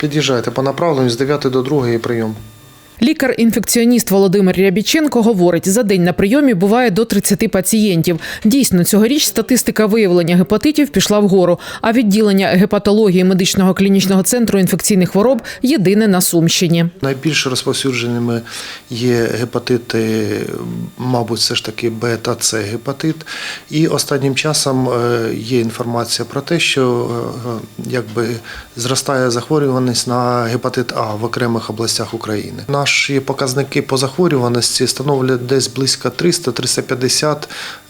Під'їжджайте по направленню з 9 до 2 прийом. Лікар-інфекціоніст Володимир Рябіченко говорить, за день на прийомі буває до 30 пацієнтів. Дійсно, цьогоріч статистика виявлення гепатитів пішла вгору, а відділення гепатології медичного клінічного центру інфекційних хвороб єдине на Сумщині. Найбільш розповсюдженими є гепатити, мабуть, все ж таки Б та С гепатит. І останнім часом е, є інформація про те, що е, якби зростає захворюваність на гепатит А в окремих областях України. Наші показники по захворюваності становлять десь близько 300-350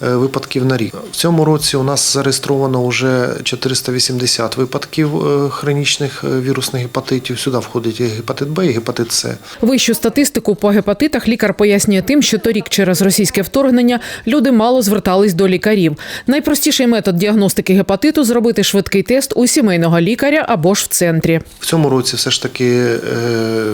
е, випадків на рік. В цьому році у нас зареєстровано вже 480 випадків е, хронічних е, вірусних гепатитів. Сюди входить і гепатит Б, і гепатит С. Вищу статистику по гепатитах лікар пояснює тим, що торік через російське вторгнення люди мало звертались до лікарів. Найпростіший метод діагностики гепатиту зробити швидкий тест у сімейного лікаря або ж в центрі. В цьому році все ж таки е,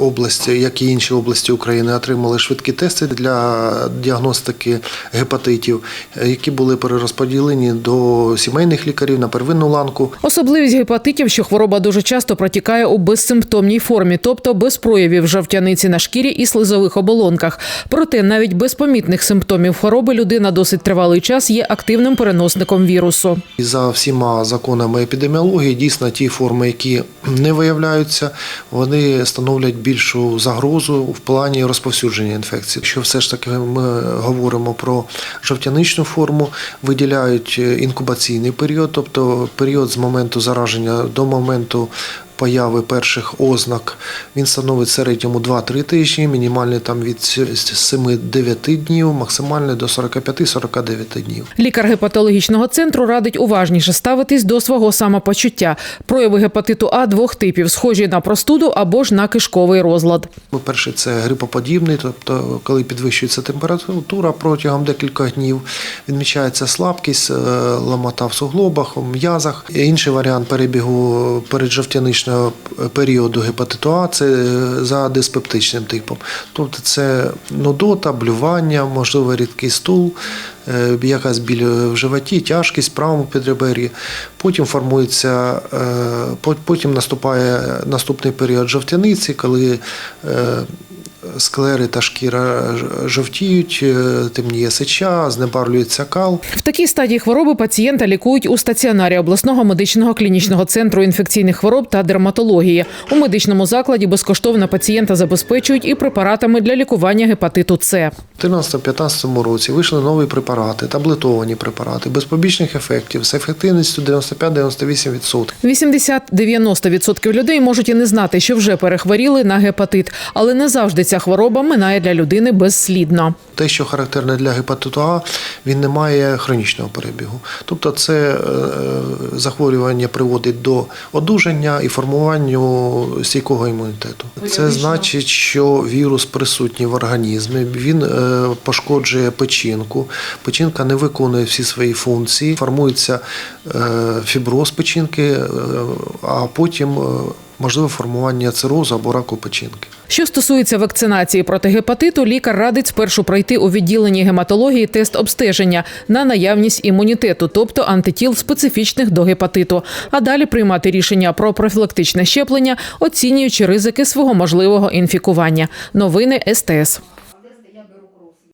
області, як і інші області України, отримали швидкі тести для діагностики гепатитів, е, які були перерозподілені до сімейних лікарів на первинну ланку. Особливість гепатитів, що хвороба дуже часто протікає у безсимптомній формі, тобто без проявів жовтяниці на шкірі і слизових оболонках. Проте навіть без помітних симптомів хвороби людина досить тривалий час є активним переносником вірусу. І за всіма законами епідеміології, дійсно ті форми, які не виявляються, вони становлять більшу загрозу в плані розповсюдження інфекції. Якщо все ж таки ми говоримо про жовтяничну форму, виділяють інкубаційний період, тобто період з моменту зараження до моменту. Появи перших ознак він становить в середньому 2-3 тижні, мінімальний там від 7-9 днів, максимальний до 45-49 днів. Лікар гепатологічного центру радить уважніше ставитись до свого самопочуття. Прояви гепатиту А двох типів, схожі на простуду або ж на кишковий розлад. По-перше, це грипоподібний, тобто коли підвищується температура протягом декількох днів, відмічається слабкість, е, ламота в суглобах, в м'язах. Інший варіант перебігу переджовтяничного періоду гепатиту А це е, за диспептичним типом. Тобто це нудота, блювання, можливо, рідкий стул, е, якась біль в животі, тяжкість в правому підребер'ї. Потім формується, е, потім наступає наступний період жовтяниці, коли е, склери та шкіра жовтіють, е, темніє сеча, знебарлюється кал. В такій стадії хвороби пацієнта лікують у стаціонарі обласного медичного клінічного центру інфекційних хвороб та дерматології. У медичному закладі безкоштовно пацієнта забезпечують і препаратами для лікування гепатиту С. У 2014-2015 році вийшли нові препарати, таблетовані препарати, без побічних ефектів, з ефективністю 95-98%. 80-90% людей можуть і не знати, що вже перехворіли на гепатит, але не завжди ця хвороба минає для людини безслідно. Те, що характерне для гепатиту А, він не має хронічного перебігу. Тобто це е, захворювання приводить до одужання і формуванню стійкого імунітету. Це значить, що вірус присутній в організмі, він е, пошкоджує печінку. Печінка не виконує всі свої функції, формується е, фіброз печінки, е, а потім можливе формування цирозу або раку печінки. Що стосується вакцинації проти гепатиту, лікар радить спершу пройти у відділенні гематології тест обстеження на наявність імунітету, тобто антитіл специфічних до гепатиту, а далі приймати рішення про профілактичне щеплення, оцінюючи ризики свого можливого інфікування. Новини СТС.